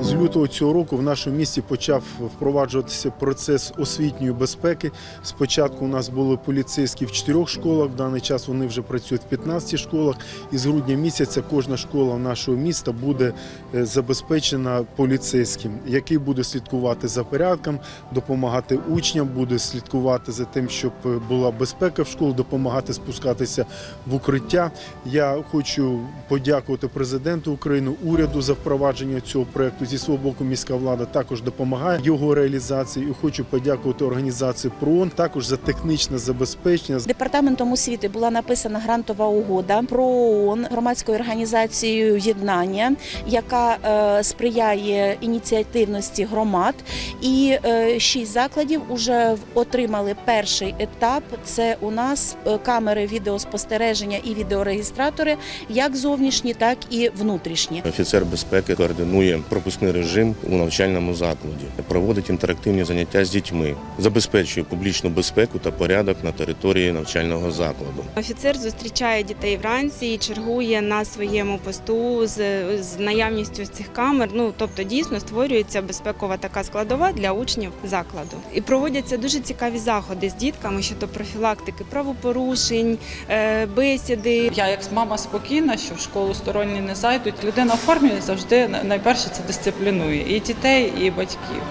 З лютого цього року в нашому місті почав впроваджуватися процес освітньої безпеки. Спочатку у нас були поліцейські в чотирьох школах. В даний час вони вже працюють в 15 школах. І з грудня місяця кожна школа нашого міста буде е, забезпечена поліцейським, який буде слідкувати за порядком, допомагати учням, буде слідкувати за тим, щоб е, була безпека в школі, допомагати спускатися в укриття. Я хочу подякувати президенту України, уряду за впровадження цього проекту. Зі свого боку, міська влада також допомагає його реалізації. І хочу подякувати організації ПРООН також за технічне забезпечення. Департаментом освіти була написана грантова угода про ООН громадською організацією єднання, яка е, сприяє ініціативності громад. І е, шість закладів вже отримали перший етап. Це у нас е, камери відеоспостереження і відеореєстратори, як зовнішні, так і внутрішні. Офіцер безпеки координує пропускний режим у навчальному закладі, проводить інтерактивні заняття з дітьми, забезпечує публічну безпеку та порядок на території навчального закладу. Офіцер зустрічає дітей вранці і чергує на своєму посту з, з наявністю цих камер. Ну тобто дійсно створюється безпекова така складова для учнів закладу. І проводяться дуже цікаві заходи з дітками щодо профілактики правопорушень, е, бесіди. Я як мама спокійна, що в школу сторонні не зайдуть. Людина в формі завжди найперше це дисциплінує і дітей, і батьків.